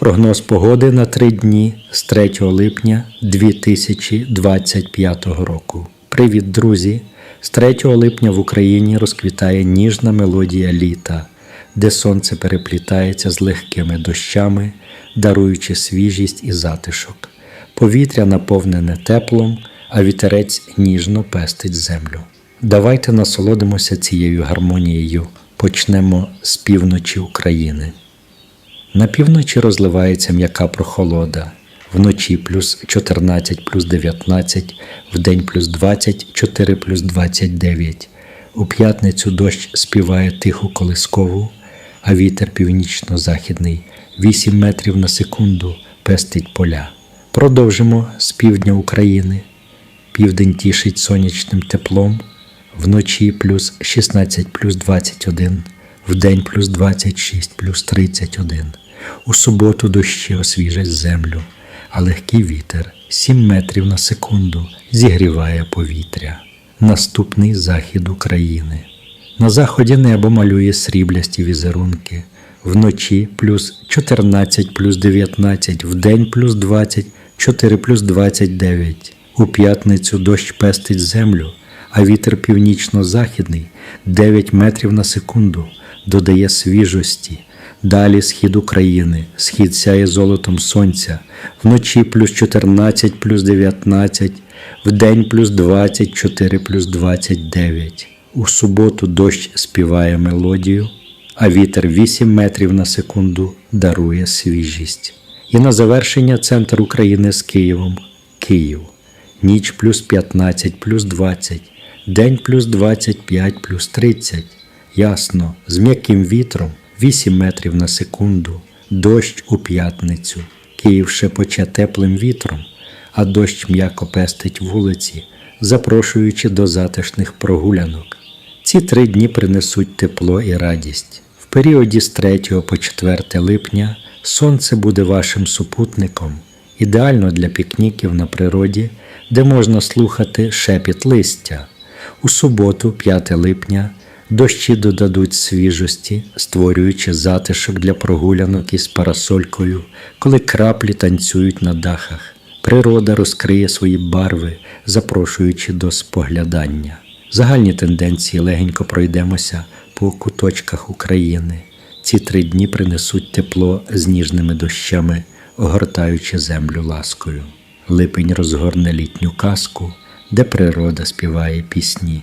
Прогноз погоди на три дні з 3 липня 2025 року. Привіт, друзі! З 3 липня в Україні розквітає ніжна мелодія літа, де сонце переплітається з легкими дощами, даруючи свіжість і затишок. Повітря наповнене теплом, а вітерець ніжно пестить землю. Давайте насолодимося цією гармонією. Почнемо з півночі України. На півночі розливається м'яка прохолода. Вночі плюс 14 плюс 19, вдень плюс 24 плюс 29. У п'ятницю дощ співає тиху колискову, а вітер північно-західний 8 метрів на секунду пестить поля. Продовжимо з півдня України. Південь тішить сонячним теплом, вночі плюс 16 плюс 21, вдень плюс 26 плюс 31. У суботу дощі освіжать землю, а легкий вітер 7 метрів на секунду зігріває повітря. Наступний захід України. На заході небо малює сріблясті візерунки. Вночі плюс 14 плюс 19, вдень плюс 24 плюс 29. У п'ятницю дощ пестить землю, а вітер північно-західний 9 метрів на секунду додає свіжості. Далі схід України, схід сяє золотом сонця, вночі плюс 14 плюс 19, вдень плюс 24 плюс 29. У суботу дощ співає мелодію, а вітер 8 метрів на секунду дарує свіжість. І на завершення центр України з Києвом Київ. Ніч плюс 15 плюс 20, день плюс 25 плюс 30. Ясно, з м'яким вітром 8 метрів на секунду, дощ у п'ятницю. Київ шепоче теплим вітром, а дощ м'яко пестить вулиці, запрошуючи до затишних прогулянок. Ці три дні принесуть тепло і радість. В періоді з 3 по 4 липня сонце буде вашим супутником, ідеально для пікніків на природі, де можна слухати шепіт листя. У суботу, 5 липня, дощі додадуть свіжості, створюючи затишок для прогулянок із парасолькою, коли краплі танцюють на дахах. Природа розкриє свої барви, запрошуючи до споглядання. Загальні тенденції легенько пройдемося по куточках України. Ці три дні принесуть тепло з ніжними дощами, огортаючи землю ласкою. Липень розгорне літню казку, де природа співає пісні.